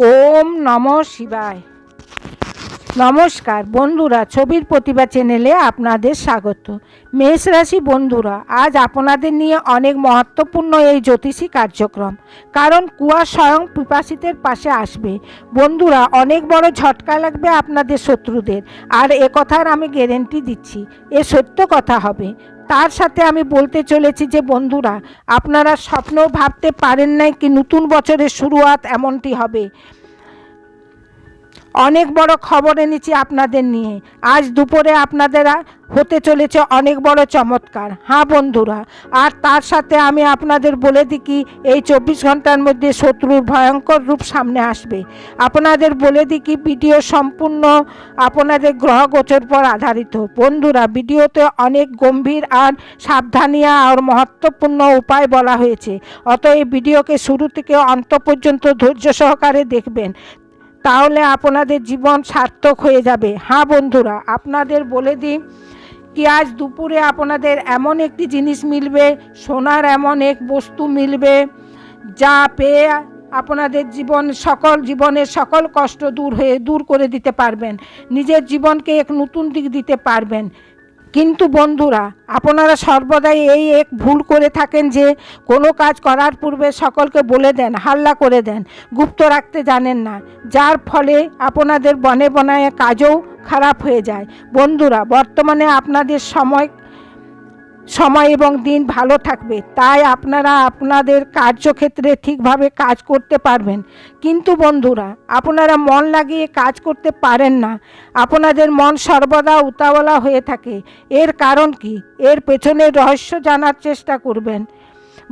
ওম নম শিবায়। নমস্কার বন্ধুরা, ছবির প্রতিভা চ্যানেলে আপনাদের স্বাগত। মেষ রাশি বন্ধুরা, আজ আপনাদের নিয়ে অনেক মহত্বপূর্ণ এই জ্যোতিষী কার্যক্রম। কারণ কুয়া স্বয়ং পিপাসিতের পাশে আসবে। বন্ধুরা, অনেক বড় ঝটকা লাগবে আপনাদের শত্রুদের। আর এ কথার আমি গ্যারেন্টি দিচ্ছি, এ সত্য কথা হবে। তার সাথে আমি বলতে চলেছি যে বন্ধুরা, আপনারা স্বপ্ন ভাবতে পারেন নাই কি নতুন বছরের শুরুয়াত এমনটি হবে। অনেক বড় খবর এনেছি আপনাদের নিয়ে। আজ দুপুরে আপনাদের হতে চলেছে অনেক বড় চমৎকার। হ্যাঁ বন্ধুরা, আর তার সাথে আমি আপনাদের বলে দিই কি, এই চব্বিশ ঘণ্টার মধ্যে শত্রুর ভয়ঙ্কর রূপ সামনে আসবে। আপনাদের বলে দিই কি, ভিডিও সম্পূর্ণ আপনাদের গ্রহ গোচর পর আধারিত। বন্ধুরা, ভিডিওতে অনেক গম্ভীর আর সাবধানিয়া আর মহত্বপূর্ণ উপায় বলা হয়েছে। অতএব ভিডিওকে শুরু থেকে অন্ত পর্যন্ত ধৈর্য সহকারে দেখবেন। তাহলে আপনাদের জীবন সার্থক হয়ে যাবে। হ্যাঁ বন্ধুরা, আপনাদের বলে দিই কি আজ দুপুরে আপনাদের এমন একটি জিনিস মিলবে, সোনার এমন এক বস্তু মিলবে, যা পেয়ে আপনাদের জীবন, সকল জীবনের সকল কষ্ট দূর হয়ে, দূর করে দিতে পারবেন। নিজের জীবনকে এক নতুন দিক দিতে পারবেন। কিন্তু বন্ধুরা, আপনারা সর্বদাই এই এক ভুল করে থাকেন যে কোনো কাজ করার পূর্বে সকলকে বলে দেন, হাল্লা করে দেন, গুপ্ত রাখতে জানেন না। যার ফলে আপনাদের বনে বনায় কাজও খারাপ হয়ে যায়। বন্ধুরা, বর্তমানে আপনাদের সময় সময় এবং দিন ভালো থাকবে। তাই আপনারা আপনাদের কার্যক্ষেত্রে ঠিকভাবে কাজ করতে পারবেন। কিন্তু বন্ধুরা, আপনারা মন লাগিয়ে কাজ করতে পারেন না। আপনাদের মন সর্বদা উতাবলা হয়ে থাকে। এর কারণ কি? এর পেছনে রহস্য জানার চেষ্টা করবেন।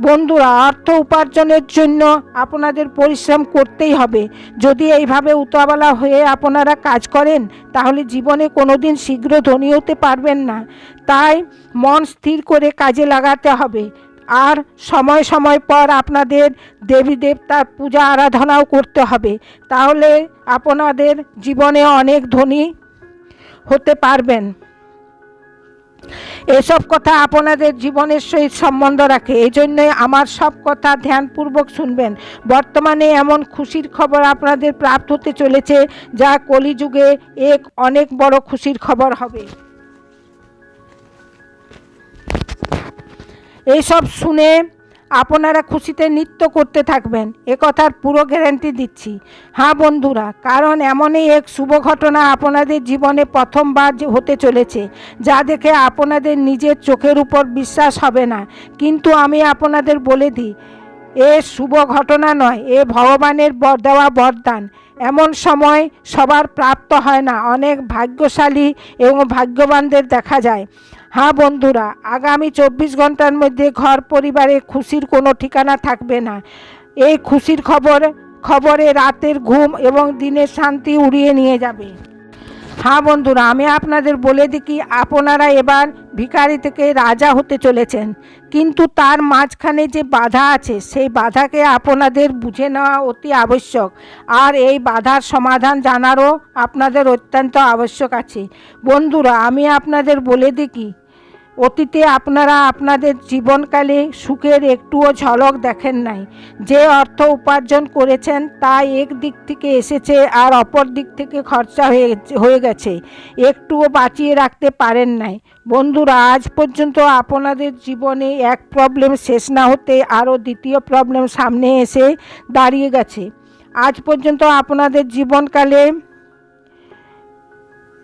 বন্ধুরা, অর্থ উপার্জনের জন্য আপনাদের পরিশ্রম করতেই হবে। যদি এইভাবে উতাবালা হয়ে আপনারা কাজ করেন, তাহলে জীবনে কোনো দিন শীঘ্র ধনী হতে পারবেন না। তাই মন স্থির করে কাজে লাগাতে হবে। আর সময় সময় পর আপনাদের দেবী দেবতার পূজা আরাধনাও করতে হবে। তাহলে আপনাদের জীবনে অনেক ধনী হতে পারবেন। এসব কথা আপনাদের জীবনের সহিত সম্বন্ধ রাখে। এই জন্যই আমার সব কথা ধ্যানপূর্বক শুনবেন। বর্তমানে এমন খুশির খবর আপনাদের প্রাপ্ত হতে চলেছে, যা কলিযুগে এক অনেক বড় খুশির খবর হবে। এইসব শুনে আপনারা খুশিতে নৃত্য করতে থাকবেন, এ কথার পুরো গ্যারান্টি দিচ্ছি। হ্যাঁ বন্ধুরা, কারণ এমনই এক শুভ ঘটনা আপনাদের জীবনে প্রথমবার হতে চলেছে, যা দেখে আপনাদের নিজের চোখের উপর বিশ্বাস হবে না। কিন্তু আমি আপনাদের বলে দিই, এ শুভ ঘটনা নয়, এ ভগবানের বর দেওয়া বরদান। এমন সময় সবার প্রাপ্ত হয় না, অনেক ভাগ্যশালী এবং ভাগ্যবানদের দেখা যায়। হ্যাঁ বন্ধুরা, আগামী চব্বিশ ঘণ্টার মধ্যে ঘর পরিবারে খুশির কোনো ঠিকানা থাকবে না। এই খুশির খবর, খবরে রাতের ঘুম এবং দিনের শান্তি উড়িয়ে নিয়ে যাবে। হ্যাঁ বন্ধুরা, আমি আপনাদের বলে দিকি আপনারা এবার ভিখারি থেকে রাজা হতে চলেছেন। কিন্তু তার মাঝখানে যে বাধা আছে, সেই বাধাকে আপনাদের বুঝে নেওয়া অতি আবশ্যক। আর এই বাধার সমাধান জানারও আপনাদের অত্যন্ত আবশ্যক আছে। বন্ধুরা, আমি আপনাদের বলে দিই কি অতীতে আপনারা আপনাদের জীবনকালে সুখের একটুও ঝলক দেখেন নাই। যে অর্থ উপার্জন করেছেন, তা এক দিক থেকে এসেছে আর অপর দিক থেকে খরচা হয়ে গেছে একটুও বাঁচিয়ে রাখতে পারেন নাই। বন্ধুরা, আজ পর্যন্ত আপনাদের জীবনে এক প্রবলেম শেষ না হতে আরও দ্বিতীয় প্রবলেম সামনে এসে দাঁড়িয়ে গেছে। আজ পর্যন্ত আপনাদের জীবনকালে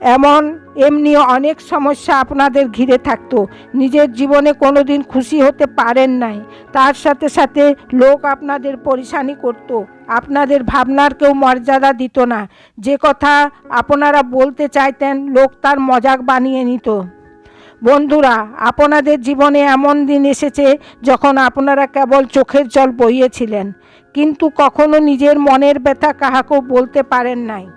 এমন এমনি অনেক সমস্যা আপনাদের ঘিরে থাকতো। নিজের জীবনে কোনো দিন খুশি হতে পারেন নাই। তার সাথে সাথে লোক আপনাদের পরিশানি করত। আপনাদের ভাবনার কেউ মর্যাদা দিত না। যে কথা আপনারা বলতে চাইতেন, লোক তার মজাক বানিয়ে নিত। বন্ধুরা, আপনাদের জীবনে এমন দিন এসেছে যখন আপনারা কেবল চোখের জল বইয়েছিলেন। কিন্তু কখনো নিজের মনের ব্যথা কাহাকেও বলতে পারেন নাই।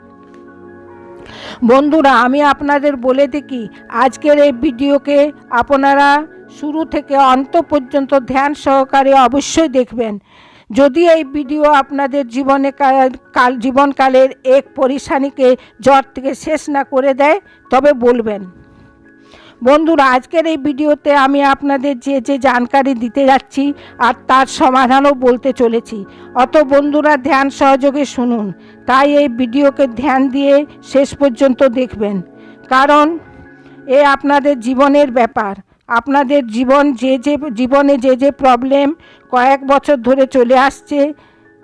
বন্ধুরা, আমি আপনাদের বলে দেখি, আজকের এই ভিডিওকে আপনারা শুরু থেকে অন্ত পর্যন্ত ধ্যান সহকারে অবশ্যই দেখবেন। যদি এই ভিডিও আপনাদের জীবনে কাল জীবনকালের এক পরিশানিকে জ্বর থেকে শেষ না করে দেয়, তবে বলবেন। বন্ধুরা, আজকের এই ভিডিওতে আমি আপনাদের যে যে জানকারি দিতে যাচ্ছি আর তার সমাধানও বলতে চলেছি। অত বন্ধুরা, ধ্যান সহযোগে শুনুন। তাই এই ভিডিওকে ধ্যান দিয়ে শেষ পর্যন্ত দেখবেন। কারণ এ আপনাদের জীবনের ব্যাপার। আপনাদের জীবন যে যে, জীবনে যে যে প্রবলেম কয়েক বছর ধরে চলে আসছে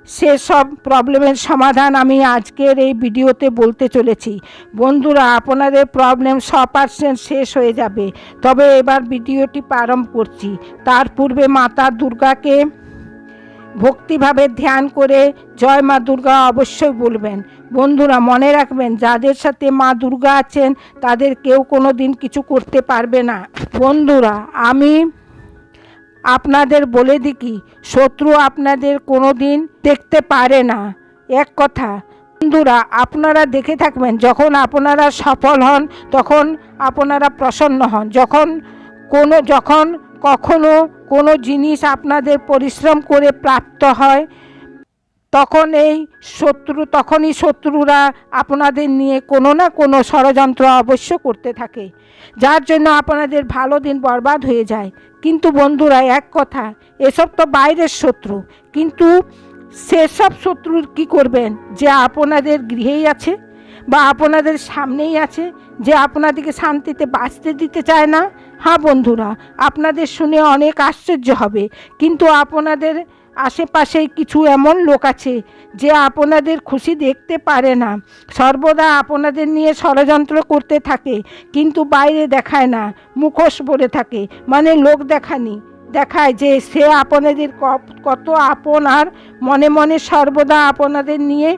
সেসব প্রবলেমের সমাধান আমি আজকের এই ভিডিওতে বলতে চলেছি। বন্ধুরা, আপনাদের প্রবলেম শ পার্সেন্ট শেষ হয়ে যাবে। তবে এবার ভিডিওটি প্রারম্ভ করছি। তার পূর্বে মাতা দুর্গাকে ভক্তিভাবে ধ্যান করে জয় মা দুর্গা অবশ্যই বলবেন। বন্ধুরা, মনে রাখবেন, যাদের সাথে মা দুর্গা আছেন, তাদের কেউ কোনো দিন কিছু করতে পারবে না। বন্ধুরা, আমি আপনাদের বলে দিই কি শত্রু আপনাদের কোনো দিন দেখতে পারে না। এক কথা, বন্ধুরা, আপনারা দেখে থাকবেন, যখন আপনারা সফল হন, তখন আপনারা প্রসন্ন হন। যখন কোনো, যখন কখনো কোনো জিনিস আপনাদের পরিশ্রম করে প্রাপ্ত হয় তখন এই শত্রু, তখনই শত্রুরা আপনাদের নিয়ে কোনো না কোনো ষড়যন্ত্র অবশ্য করতে থাকে। যার জন্য আপনাদের ভালো দিন বরবাদ হয়ে যায়। কিন্তু বন্ধুরা, এক কথা, এসব তো বাইরের শত্রু। কিন্তু সেসব শত্রুর কি করবেন? যে আপনাদের গৃহেই আছে বা আপনাদের সামনেই আছে, যে আপনাদেরকে শান্তিতে বাঁচতে দিতে চায় না? হ্যাঁ বন্ধুরা, আপনাদের শুনে অনেক আশ্চর্য হবে। কিন্তু আপনাদের আশেপাশেই কিছু এমন লোক আছে যে আপনাদের খুশি দেখতে পারে না। সর্বদা আপনাদের নিয়ে ষড়যন্ত্র করতে থাকে, কিন্তু বাইরে দেখায় না, মুখোশ পরে থাকে মানে লোক দেখানি, দেখায় যে সে আপনাদের কত আপন আর মনে মনে সর্বদা আপনাদের নিয়ে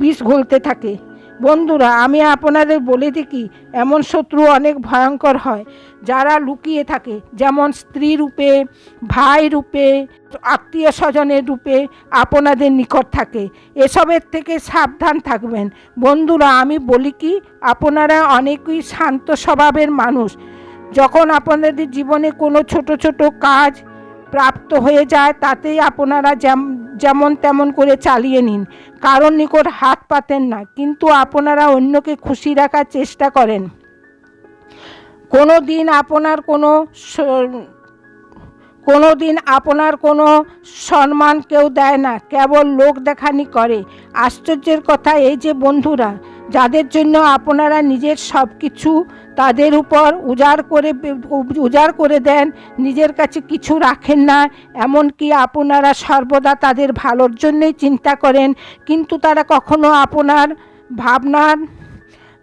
বিষ ঘুলতে থাকে। বন্ধুরা, আমি আপনাদের বলে দেখি, এমন শত্রু অনেক ভয়ঙ্কর হয়, যারা লুকিয়ে থাকে, যেমন স্ত্রী রূপে, ভাই রূপে, আত্মীয় স্বজনের রূপে আপনাদের নিকট থাকে। এসবের থেকে সাবধান থাকবেন। বন্ধুরা, আমি বলি কি, আপনারা অনেকই শান্ত স্বভাবের মানুষ। যখন আপনাদের জীবনে কোনো ছোট ছোট কাজ প্রাপ্ত হয়ে যায়, তাতেই আপনারা যেমন তেমন করে চালিয়ে নিন, কারোর নিকট হাত পাতেন না, কিন্তু আপনারা অন্যকে খুশি রাখার চেষ্টা করেন। কোনো দিন আপনার কোনো কোনো দিন আপনার কোনো সম্মান কেউ দেয় না, কেবল লোক দেখানি করে। আশ্চর্যের কথা এই যে বন্ধুরা যাদের জন্য আপনারা নিজের সব কিছু তাদের উপর উজাড় করে উজাড় করে দেন, নিজের কাছে কিছু রাখেন না, এমনকি আপনারা সর্বদা তাদের ভালোর জন্যই চিন্তা করেন, কিন্তু তারা কখনো আপনার ভাবনার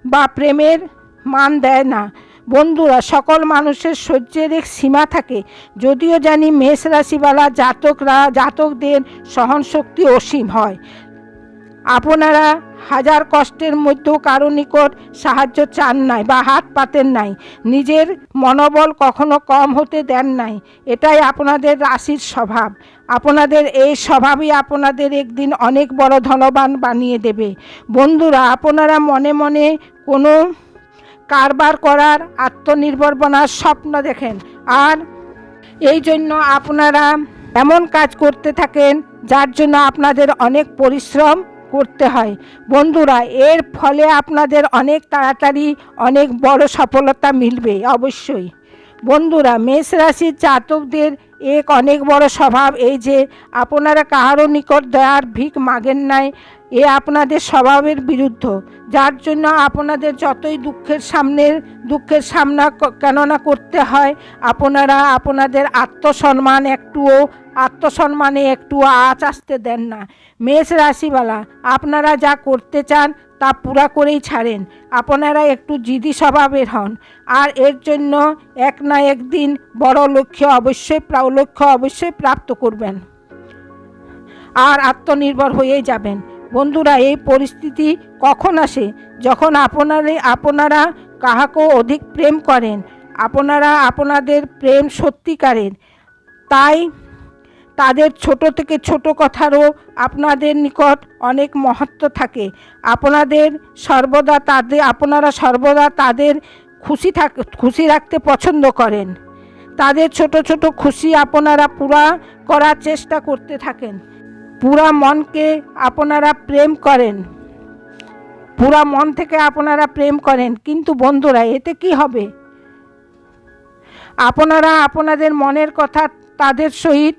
বা প্রেমের মান দেয় না। বন্ধুরা, সকল মানুষের সহ্যের এক সীমা থাকে। যদিও জানি মেষ রাশিওয়ালা জাতকরা, জাতকদের সহনশক্তি অসীম হয়। আপনারা হাজার কষ্টের মধ্যেও কারও নিকট সাহায্য চান নাই বা হাত পাতেন নাই। নিজের মনোবল কখনো কম হতে দেন নাই। এটাই আপনাদের রাশির স্বভাব। আপনাদের এই স্বভাবই আপনাদের একদিন অনেক বড় ধনবান বানিয়ে দেবে। বন্ধুরা, আপনারা মনে মনে কোনো কারবার করার আত্মনির্ভর বনার স্বপ্ন দেখেন। আর এই জন্য আপনারা এমন কাজ করতে থাকেন যার জন্য আপনাদের অনেক পরিশ্রম করতে হয়। বন্ধুরা, এর ফলে আপনাদের অনেক তাড়াতাড়ি অনেক বড় সফলতা মিলবে, অবশ্যই। বন্ধুরা, মেষ রাশির জাতকদের এক অনেক বড় স্বভাব এই যে, আপনারা কাহারও নিকট দয়ার ভিক মাগেন নাই। এ আপনাদের স্বভাবের বিরুদ্ধ। যার জন্য আপনাদের যতই দুঃখের সামনের দুঃখের সামনা কেননা করতে হয়, আপনারা আপনাদের আত্মসম্মান একটুও, আত্মসম্মানে একটু আঁচ আসতে দেন না। মেষ রাশিওয়ালা, আপনারা যা করতে চান তা পুরা করেই ছাড়েন। আপনারা একটু জিদি স্বভাবের হন। আর এর জন্য এক না একদিন বড় লক্ষ্য অবশ্যই লক্ষ্য অবশ্যই প্রাপ্ত করবেন। আর আত্মনির্ভর হয়েই যাবেন। বন্ধুরা, এই পরিস্থিতি কখন আসে? যখন আপনারে, আপনারা কাহাকেও অধিক প্রেম করেন, আপনারা আপনাদের প্রেম সত্যিকারের, তাই তাদের ছোট থেকে ছোট কথারও আপনাদের নিকট অনেক মহত্ব থাকে। আপনাদের সর্বদা তাদের, আপনারা সর্বদা তাদের খুশি থাক, খুশি রাখতে পছন্দ করেন। তাদের ছোট ছোট খুশি আপনারা পুরা করার চেষ্টা করতে থাকেন। পুরা মনকে আপনারা প্রেম করেন। পুরা মন থেকে আপনারা প্রেম করেন। কিন্তু বন্ধুরা, এতে কি হবে? আপনারা আপনাদের মনের কথা তাদের সহিত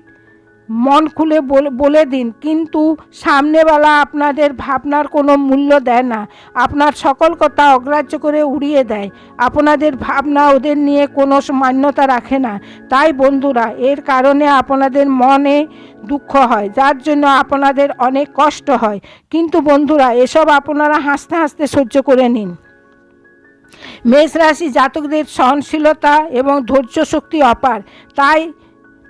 মন খুলে বল- দিন, কিন্তু সামনেওয়ালা আপনাদের ভাবনার কোনো মূল্য দেয় না। আপনার সকল কথা অগ্রাহ্য করে উড়িয়ে দেয়। আপনাদের ভাবনা ওদের নিয়ে কোনো মান্যতা রাখে না। তাই বন্ধুরা, এর কারণে আপনাদের মনে দুঃখ হয়, যার জন্য আপনাদের অনেক কষ্ট হয়। কিন্তু বন্ধুরা, এসব আপনারা হাসতে হাসতে সহ্য করে নিন। মেষ রাশি জাতকদের সহনশীলতা এবং ধৈর্য শক্তি অপার। তাই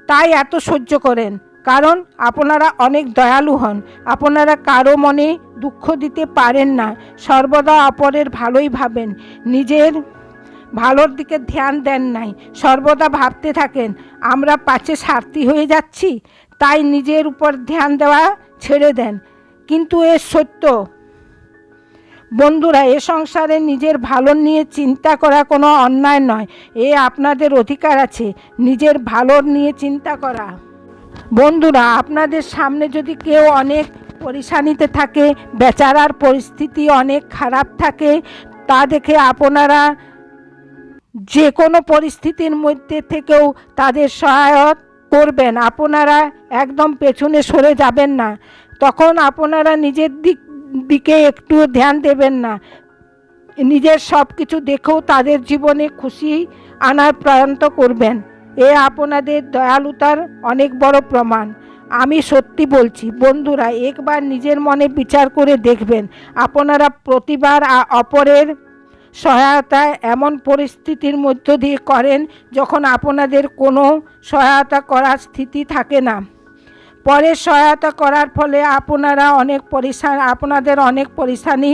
তাই এত সহ্য করেন। কারণ আপনারা অনেক দয়ালু হন। আপনারা কারও মনে দুঃখ দিতে পারেন না। সর্বদা অপরের ভালোই ভাবেন। নিজের ভালোর দিকে ধ্যান দেন নাই। সর্বদা ভাবতে থাকেন, আমরা পাছে স্বার্থী হয়ে যাচ্ছি? তাই নিজের উপর ধ্যান দেওয়া ছেড়ে দেন। কিন্তু এ সত্য। বন্ধুরা, এ সংসারে নিজের ভালো নিয়ে চিন্তা করা কোনো অন্যায় নয়। এ আপনাদের অধিকার আছে। নিজের ভালোর নিয়ে চিন্তা করা। বন্ধুরা, আপনাদের সামনে যদি কেউ অনেক পরিশানিতে থাকে, বেচারার পরিস্থিতি অনেক খারাপ থাকে, তা দেখে আপনারা যে কোনো পরিস্থিতির মধ্যে থেকেও তাদের সহায়ত করবেন। আপনারা একদম পেছনে সরে যাবেন না। তখন আপনারা নিজের দিক, দিকে একটু ধ্যান দেবেন না। নিজের সব কিছু দেখেও তাদের জীবনে খুশি আনার প্রয়ন্ত করবেন। এ আপনাদের দয়ালুতার অনেক বড় প্রমাণ। আমি সত্যি বলছি, বন্ধুরা, একবার নিজের মনে বিচার করে দেখবেন, আপনারা প্রতিবার অপরের সহায়তা এমন পরিস্থিতির মধ্য দিয়ে করেন যখন আপনাদের কোনো সহায়তা করার স্থিতি থাকে না। পরে সহায়তা করার ফলে আপনারা অনেক পরিশান আপনাদের অনেক পরিশানি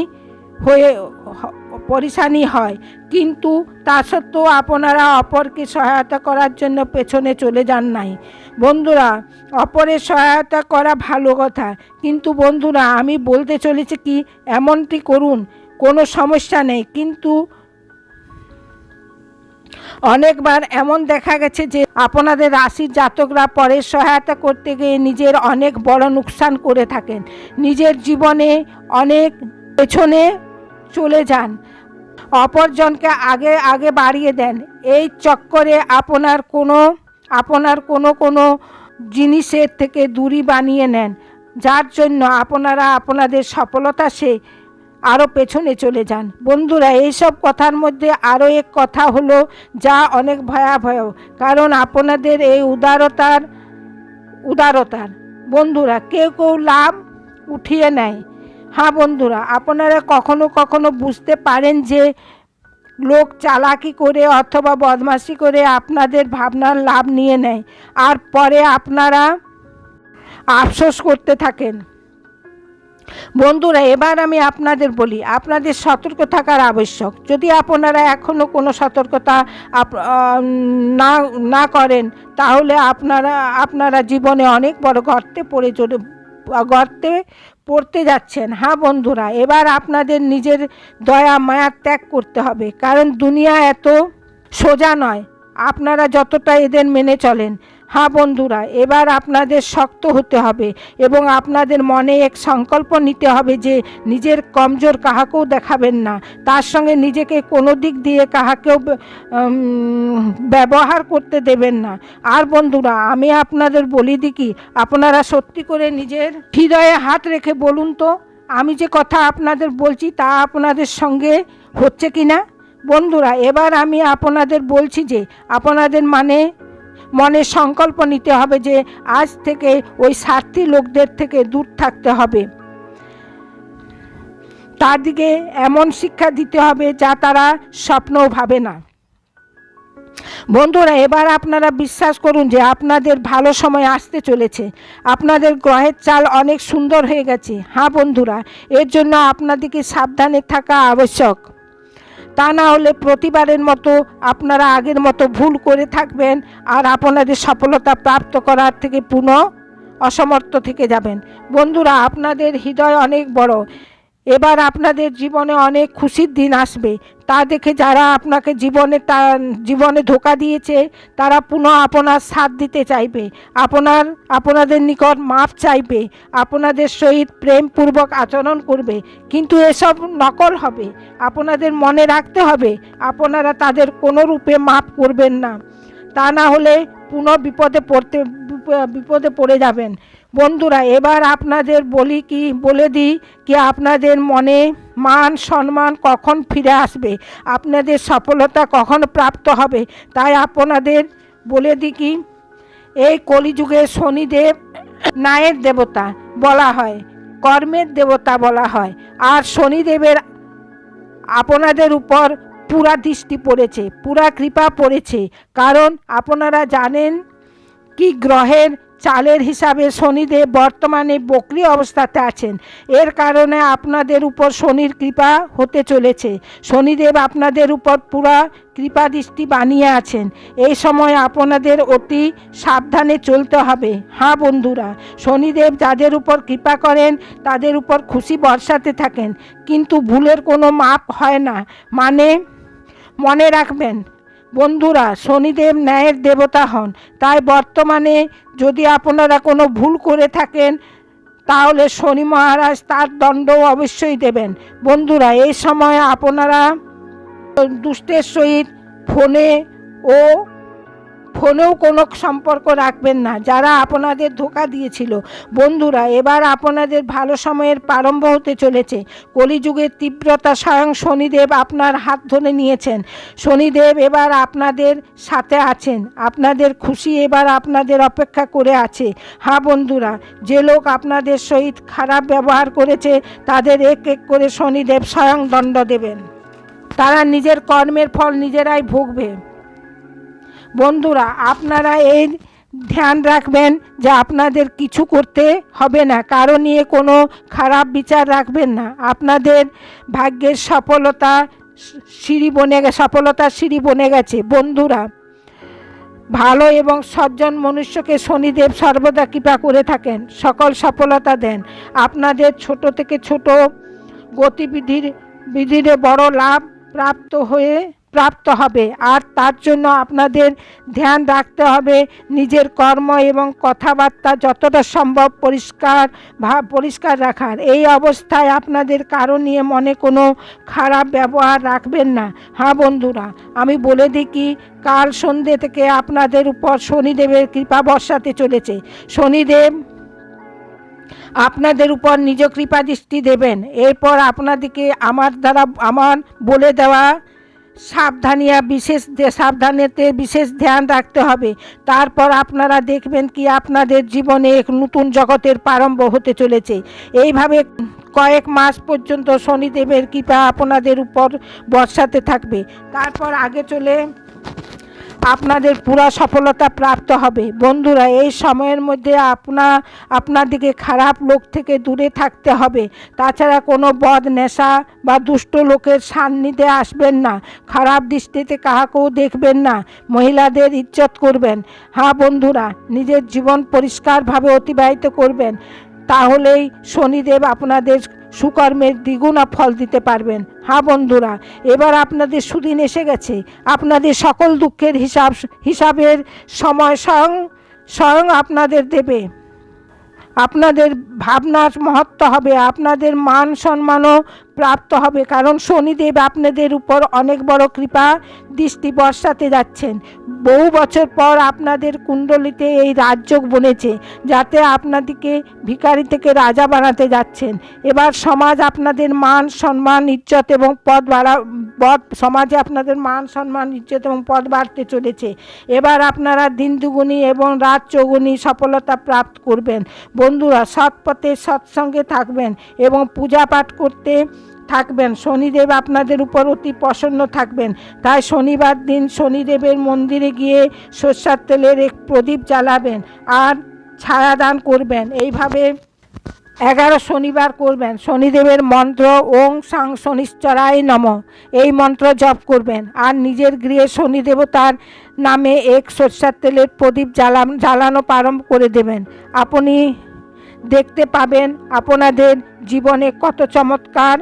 হয়ে পরিশানি হয়। কিন্তু তা সত্ত্বেও আপনারা অপরকে সহায়তা করার জন্য পেছনে চলে যান নাই। বন্ধুরা, অপরের সহায়তা করা ভালো কথা। কিন্তু বন্ধুরা, আমি বলতে চলেছি কি, এমনটি করুন, কোনো সমস্যা নেই। কিন্তু অনেকবার এমন দেখা গেছে যে, আপনাদের রাশির জাতকরা পরে সহায়তা করতে গিয়ে নিজের অনেক বড় নুকসান করে থাকেন। নিজের জীবনে অনেক পেছনে চলে যান। অপরজনকে আগে আগে বাড়িয়ে দেন। এই চক্করে আপনার কোনো আপনার কোনো কোনো জিনিসের থেকে দূরি বানিয়ে নেন। যার জন্য আপনারা আপনাদের সফলতা সে আরও পেছনে চলে যান। বন্ধুরা, এইসব কথার মধ্যে আরও এক কথা হলো যা অনেক ভয়াবহ, কারণ আপনাদের এই উদারতার উদারতার। বন্ধুরা, কেউ কেউ লাভ উঠিয়ে নেয়। হ্যাঁ বন্ধুরা, আপনারা কখনো কখনো বুঝতে পারেন যে লোক চালাকি করে অথবা বদমাশি করে আপনাদের ভাবনার লাভ নিয়ে নেয় আর পরে আপনারা আফসোস করতে থাকেন। বন্ধুরা, এবার আমি আপনাদের বলি, আপনাদের সতর্ক থাকার আবশ্যক। যদি আপনারা এখনও কোনো সতর্কতা না না করেন, তাহলে আপনারা আপনারা জীবনে অনেক বড় গর্তে পড়ে গর্তে পড়তে যাচ্ছেন। হ্যাঁ বন্ধুরা, এবার আপনাদের নিজের দয়া, মায়া ত্যাগ করতে হবে। কারণ দুনিয়া এত সোজা নয়। আপনারা যতটা এদের মেনে চলেন। হ্যাঁ বন্ধুরা, এবার আপনাদের শক্ত হতে হবে এবং আপনাদের মনে এক সংকল্প নিতে হবে যে নিজের কমজোর কাহাকেও দেখাবেন না। তার সঙ্গে নিজেকে কোনো দিক দিয়ে কাহাকেও ব্যবহার করতে দেবেন না। আর বন্ধুরা, আমি আপনাদের বলি দিই কি, আপনারা সত্যি করে নিজের হৃদয়ে হাত রেখে বলুন তো, আমি যে কথা আপনাদের বলছি তা আপনাদের সঙ্গে হচ্ছে কি না বন্ধুরা, এবার আমি আপনাদের বলছি যে, আপনাদের মানে মনে সংকল্প নিতে হবে যে আজ থেকে ওই স্বার্থী লোকদের থেকে দূর থাকতে হবে। তার দিকে এমন শিক্ষা দিতে হবে যা তারা স্বপ্নও ভাবে না। বন্ধুরা, এবার আপনারা বিশ্বাস করুন যে আপনাদের ভালো সময় আসতে চলেছে। আপনাদের গ্রহের চাল অনেক সুন্দর হয়ে গেছে। হ্যাঁ বন্ধুরা, এর জন্য আপনাদেরকে সাবধানে থাকা আবশ্যক। তা না হলে প্রতিবারের মতো আপনারা আগের মতো ভুল করে থাকবেন আর আপনাদের সফলতা প্রাপ্ত করার থেকে পুনঃ অসমর্থ থেকে যাবেন। বন্ধুরা, আপনাদের হৃদয় অনেক বড়। এবার আপনাদের জীবনে অনেক খুশির দিন আসবে। তা দেখে যারা আপনাকে জীবনে তা, জীবনে ধোকা দিয়েছে, তারা পুনঃ আপনার সাথ দিতে চাইবে। আপনার, আপনাদের নিকট মাপ চাইবে। আপনাদের সহিত প্রেমপূর্বক আচরণ করবে। কিন্তু এসব নকল হবে। আপনাদের মনে রাখতে হবে, আপনারা তাদের কোনো রূপে মাপ করবেন না। তা না হলে পুনঃ বিপদে পড়তে, বিপদে পড়ে যাবেন। বন্ধুরা, এবার আপনাদের বলি কি, বলে দিই কি আপনাদের মনে মান, সম্মান কখন ফিরে আসবে? আপনাদের সফলতা কখন প্রাপ্ত হবে? তাই আপনাদের বলে দিই কি, এই কলিযুগে শনিদেব, ন্যায়ের দেবতা বলা হয়, কর্মের দেবতা বলা হয়, আর শনিদেবের আপনাদের উপর পুরা দৃষ্টি পড়েছে, পুরা কৃপা পড়েছে। কারণ আপনারা জানেন কি, গ্রহের চালের হিসাবে শনিদেব বর্তমানে বকরি অবস্থাতে আছেন। এর কারণে আপনাদের উপর শনির কৃপা হতে চলেছে। শনিদেব আপনাদের উপর পুরা কৃপা দৃষ্টি বানিয়ে আছেন। এই সময় আপনাদের অতি সাবধানে চলতে হবে। হ্যাঁ বন্ধুরা, শনিদেব যাদের উপর কৃপা করেন, তাদের উপর খুশি বর্ষাতে থাকেন। কিন্তু ভুলের কোনো মাপ হয় না। মানে মনে রাখবেন বন্ধুরা, শনিদেব ন্যায়ের দেবতা হন। তাই বর্তমানে যদি আপনারা কোনো ভুল করে থাকেন, তাহলে শনি মহারাজ তার দণ্ড অবশ্যই দেবেন। বন্ধুরা, এই সময় আপনারা দুষ্টের সহিত ফোনে ও ফোনেও কোনো সম্পর্ক রাখবেন না। যারা আপনাদের ধোকা দিয়েছিল, বন্ধুরা, এবার আপনাদের ভালো সময়ের প্রারম্ভ হতে চলেছে। কলিযুগের তীব্রতা স্বয়ং শনিদেব আপনার হাত ধরে নিয়েছেন। শনিদেব এবার আপনাদের সাথে আছেন। আপনাদের খুশি এবার আপনাদের অপেক্ষা করে আছে। হ্যাঁ বন্ধুরা, যে লোক আপনাদের সহিত খারাপ ব্যবহার করেছে, তাদের এক এক করে শনিদেব স্বয়ং দণ্ড দেবেন। তারা নিজের কর্মের ফল নিজেরাই ভোগবে। বন্ধুরা, আপনারা এই ধ্যান রাখবেন যে আপনাদের কিছু করতে হবে না, কারও নিয়ে কোনো খারাপ বিচার রাখবেন না। আপনাদের ভাগ্যের সফলতা সিঁড়ি বনে সফলতার সিঁড়ি বনে গেছে। বন্ধুরা, ভালো এবং সজ্জন মনুষ্যকে শনিদেব সর্বদা কৃপা করে থাকেন, সকল সফলতা দেন। আপনাদের ছোট থেকে ছোট গতিবিধির, বিধিরে বড় লাভ প্রাপ্ত হয়ে প্রাপ্ত হবে। আর তার জন্য আপনাদের ধ্যান রাখতে হবে। নিজের কর্ম এবং কথাবার্তা যতটা সম্ভব পরিষ্কার পরিষ্কার রাখার। এই অবস্থায় আপনাদের কারও নিয়ে মনে কোনো খারাপ ব্যবহার রাখবেন না। হ্যাঁ বন্ধুরা, আমি বলে দিই কি কাল সন্ধ্যে থেকে আপনাদের উপর শনিদেবের কৃপা বর্ষাতে চলেছে। শনিদেব আপনাদের উপর নিজ কৃপা দৃষ্টি দেবেন। এরপর আপনাদেরকে আমার দ্বারা, আমার বলে দেওয়া সাবধানিয়া বিশেষ সাবধানেতে বিশেষ ধ্যান রাখতে হবে। তারপর আপনারা দেখবেন কি আপনাদের জীবনে এক নতুন জগতের প্রারম্ভ হতে চলেছে। এইভাবে কয়েক মাস পর্যন্ত শনিদেবের কৃপা আপনাদের উপর বর্ষাতে থাকবে। তারপর আগে চলে আপনাদের পুরা সফলতা প্রাপ্ত হবে। বন্ধুরা, এই সময়ের মধ্যে আপনা আপনাদিকে খারাপ লোক থেকে দূরে থাকতে হবে। তাছাড়া কোনো বদ নেশা বা দুষ্ট লোকের সান্নিধ্যে আসবেন না। খারাপ দৃষ্টিতে কাহাকেও দেখবেন না। মহিলাদের ইজ্জত করবেন। হ্যাঁ বন্ধুরা, নিজের জীবন পরিষ্কারভাবে অতিবাহিত করবেন। তাহলেই শনিদেব আপনাদের সুকর্মের দ্বিগুণা ফল দিতে পারবেন। হা বন্ধুরা, এবার আপনাদের সুদিন এসে গেছে। আপনাদের সকল দুঃখের হিসাব, হিসাবের সময় স্বয়ং স্বয়ং আপনাদের দেবে। আপনাদের ভাবনার মহত্ব হবে, আপনাদের মান সম্মানও প্রাপ্ত হবে, কারণ শনিদেব আপনাদের উপর অনেক বড় কৃপা দৃষ্টি বর্ষাতে যাচ্ছেন। বহু বছর পর আপনাদের কুণ্ডলিতে এই রাজযোগ বনেছে, যাতে আপনাদেরকে ভিখারি থেকে রাজা বানাতে যাচ্ছেন। এবার সমাজ আপনাদের মান, সম্মান, ইজ্জত এবং পদ বাড়া, পদ, সমাজে আপনাদের মান, সম্মান, ইজ্জত এবং পদ বাড়তে চলেছে। এবার আপনারা দিন দুগুনি এবং রাত চৌগুনি সফলতা প্রাপ্ত করবেন। বন্ধুরা সৎ পথে সৎসঙ্গে থাকবেন এবং পূজা পাঠ করতে থাকবেন। শনিদেব আপনাদের উপর অতি প্রসন্ন থাকবেন। তাই শনিবার দিন শনিদেবের মন্দিরে গিয়ে সর্ষার তেলের এক প্রদীপ জ্বালাবেন আর ছায়াদান করবেন। এইভাবে এগারো শনিবার করবেন। শনিদেবের মন্ত্র ওং সাং শনিশ্চরায় নম। এই মন্ত্র জপ করবেন। আর নিজের গৃহে শনি দেবতার নামে এক সরষার তেলের প্রদীপ জ্বালান জ্বালানো প্রারম্ভ করে দেবেন। আপনি দেখতে পাবেন আপনাদের জীবনে কত চমৎকার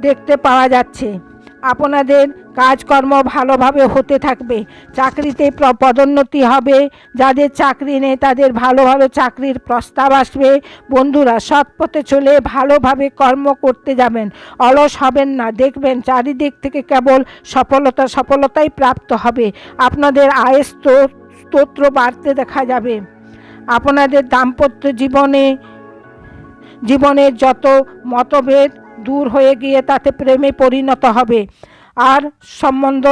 দেখতে পাওয়া যাচ্ছে। আপনাদের কাজকর্ম ভালোভাবে হতে থাকবে। চাকরিতে পদোন্নতি হবে। যাদের চাকরি নেই, তাদের ভালো ভালো চাকরির প্রস্তাব আসবে। বন্ধুরা, সৎ পথে চলে ভালোভাবে কর্ম করতে যাবেন। অলস হবেন না। দেখবেন চারিদিক থেকে কেবল সফলতা, সফলতাই প্রাপ্ত হবে। আপনাদের স্তোত- স্তোত্র বাড়তে দেখা যাবে। আপনাদের দাম্পত্য জীবনে জীবনের যত মতভেদ দূর হয়ে গিয়ে তাতে প্রেমে পরিণত হবে। আর সম্বন্ধ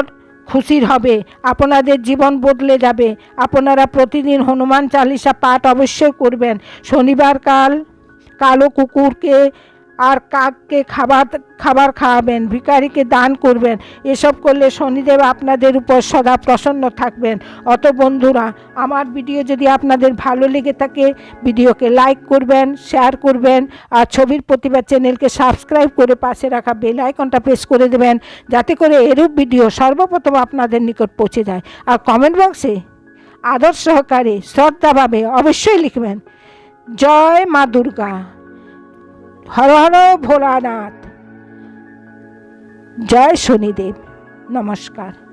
খুশির হবে। আপনাদের জীবন বদলে যাবে। আপনারা প্রতিদিন হনুমান চালিসা পাঠ অবশ্যই করবেন। শনিবার কাল কালো কুকুরকে আর কাককে খাবার খাবার খাওয়াবেন ভিকারিকে দান করবেন। এসব করলে শনিদেব আপনাদের উপর সদা প্রসন্ন থাকবেন। অত বন্ধুরা, আমার ভিডিও যদি আপনাদের ভালো লেগে থাকে, ভিডিওকে লাইক করবেন, শেয়ার করবেন, আর ছবির প্রতিভা চ্যানেলকে সাবস্ক্রাইব করে পাশে রাখা বেল আইকনটা প্রেস করে দেবেন, যাতে করে এরূপ ভিডিও সর্বপ্রথম আপনাদের নিকট পৌঁছে যায়। আর কমেন্ট বক্সে আদর সহকারে শ্রদ্ধাভাবে অবশ্যই লিখবেন। জয় মা দুর্গা। হর হর ভোলানাথ। জয় শনিদেব নমস্কার।